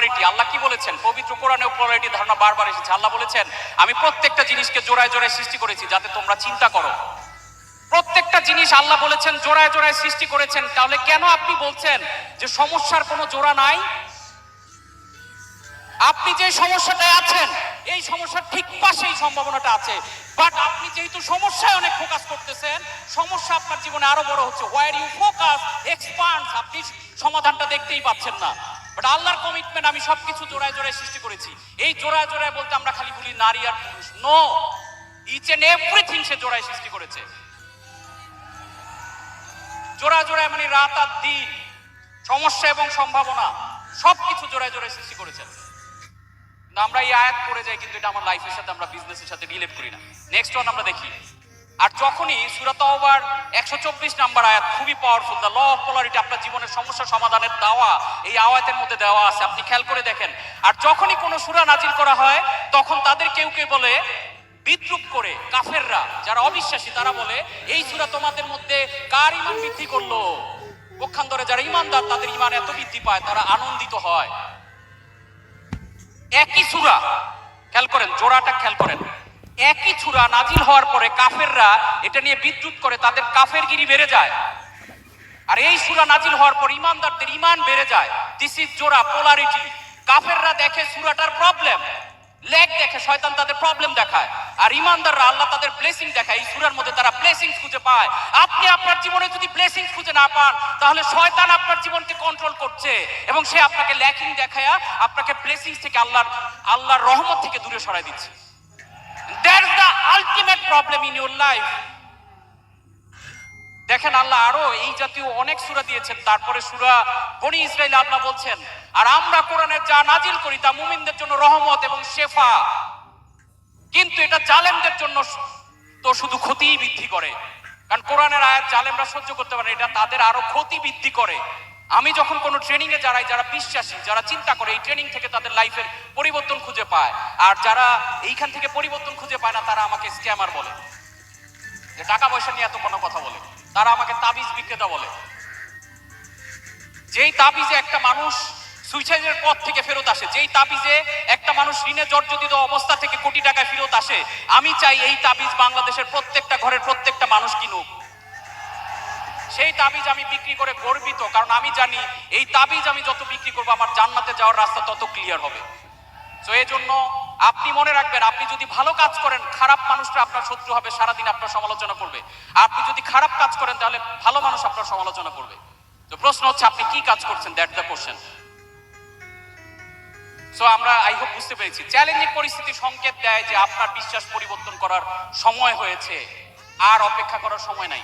Polarity আল্লাহ কি বলেছেন? পবিত্র কোরআনেও পোলারিটি ধারণা বারবার এসেছে। আল্লাহ বলেছেন, আমি প্রত্যেকটা জিনিসকে জোড়ায় জোড়ায় সৃষ্টি করেছি যাতে তোমরা চিন্তা করো। প্রত্যেকটা জিনিস আল্লাহ বলেছেন, জোড়ায় জোড়ায় সৃষ্টি করেছেন। তাহলে কেন আপনি বলছেন যে সমস্যার কোনো জোড়া নাই? আপনি যে সমস্যাটায় আছেন, এই সমস্যার ঠিক পাশে এই সম্ভাবনাটা আছে। বাট আপনি যেহেতু সমস্যায় অনেক ফোকাস করতেছেন, সমস্যা আপনার জীবনে আরও বড় হচ্ছে। ওয়ার ইউ ফোকাস এক্সপান্স আপনি সমাধানটা দেখতেই পাচ্ছেন না। বাট আল্লাহর কমিটমেন্ট আমি সবকিছু জোড়ায় জোড়ায় সৃষ্টি করেছি। এই জোড়ায় জোড়ায় বলতে আমরা খালি বলি নারী আর পুরুষ। নো ইচ এন্ড এভরিথিং সে জোড়ায় সৃষ্টি করেছে। জোড়া জোড়ায় মানে রাত আর দিন, সমস্যা এবং সম্ভাবনা, সবকিছু জোড়ায় জোড়ায় সৃষ্টি করেছেন না, আমরা এই আয়াত করে যাই, কিন্তু এটা আমার লাইফের সাথে, আমরা বিজনেসের সাথে রিলেট করি না। নেক্সট ওয়ান আমরা দেখি। আর যখনই সুরাত ওভার একশো চব্বিশ নাম্বার আয়াত, খুবই powerful the law of polarity আপনার জীবনের সমস্যা সমাধানের দাওয়া এই আওয়াতের মধ্যে দেওয়া আছে, আপনি খেয়াল করে দেখেন। আর যখনই কোনো সুরা নাজিল করা হয়, তখন তাদের কেউ কেউ বলে? বিদ্রুপ করে, কাফেররা, যারা অবিশ্বাসী, তারা বলে, এই সুরা তোমাদের মধ্যে কার ইমান বৃদ্ধি করল? পক্ষান্তরে যারা ইমানদার তাদের ইমান এত বৃদ্ধি পায়, তারা আনন্দিত হয়। একই সুরা, খেয়াল করেন, জোড়াটা খেয়াল করেন। একই সুরা নাজিল হওয়ার পরে কাফেররা এটা নিয়ে বিদ্যুৎ করে, তাদের কাফেরগিরি বেড়ে যায়। আর এই সুরা নাজিল হওয়ার পর ইমানদারদের ইমান বেড়ে যায়। দিস ইজ জোড়া পোলারিটি কাফেররা দেখে সুরাটার প্রবলেম লেগ দেখে শয়তান তাদের প্রবলেম দেখায়। আর ইমানদাররা আল্লাহ তাদের ব্লেসিং দেখায়। এই সুরার মধ্যে তারা ব্লেসিং খুঁজে পায়। আপনি আপনার জীবনে যদি ব্লেসিং খুঁজে না পান, তাহলে শয়তান আপনার জীবনকে কন্ট্রোল করছে। এবং সে আপনাকে ল্যাকিং দেখায় আপনাকে ব্লেসিং থেকে আল্লাহর আল্লাহর রহমত থেকে দূরে সরাই দিচ্ছে। Ultimate problem in your life দেখেন আল্লাহ আরও এই জাতীয় অনেক সুরা দিয়েছেন। তারপরে সুরা বনি ইসরাইল আল্লাহ বলছেন, আর আমরা কোরআনের যা নাজিল করি তা মুমিনদের জন্য রহমত এবং শেফা। কিন্তু এটা জালেমদের জন্য তো শুধু ক্ষতিই বৃদ্ধি করে। কারণ কোরআনের আয়াত জালেমরা সহ্য করতে পারে এটা তাদের আরও ক্ষতি বৃদ্ধি করে। আমি যখন কোনো ট্রেনিংয়ে যারাই, যারা বিশ্বাসী, যারা চিন্তা করে এই ট্রেনিং থেকে তাদের লাইফের পরিবর্তন খুঁজে পায়, আর যারা এইখান থেকে পরিবর্তন খুঁজে পায় না, তারা আমাকে স্ক্যামার বলে। যে টাকা পয়সা নিয়ে এত কোনো কথা বলে। তারা আমাকে তাবিজ বিক্রেতা বলে। যেই তাবিজে একটা মানুষ সুইসাইডের পথ থেকে ফেরত আসে, যেই তাবিজে একটা মানুষ ঋণে জর্জরিত অবস্থা থেকে কোটি টাকা ফেরত আসে, আমি চাই এই তাবিজ বাংলাদেশের প্রত্যেকটা ঘরের প্রত্যেকটা মানুষ কিনুক। সেই তাবিজ আমি বিক্রি করে গর্বিত, কারণ আমি জানি এই তাবিজ আমি যত বিক্রি করব, আমার জান্নাতে যাওয়ার রাস্তা তত ক্লিয়ার হবে। তো এই জন্য আপনি মনে রাখবেন, আপনি যদি ভালো কাজ করেন, খারাপ মানুষরা আপনার শত্রু হবে, সারাদিন আপনার সমালোচনা করবে। আপনি যদি খারাপ কাজ করেন, তাহলে ভালো মানুষ আপনার সমালোচনা করবে। তো প্রশ্ন হচ্ছে, আপনি কি কাজ করছেন? দ্যাট দ্য কোশ্চেন সো আমরা আই হোপ বুঝতে পেরেছি। চ্যালেঞ্জিং পরিস্থিতি সংকেত দেয় যে আপনার বিশ্বাস পরিবর্তন করার সময় হয়েছে। আর অপেক্ষা করার সময় নাই।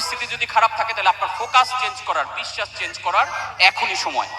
পরিস্থিতি যদি খারাপ থাকে তাহলে আপনার ফোকাস চেঞ্জ করার বিশ্বাস চেঞ্জ করার এখনই সময়।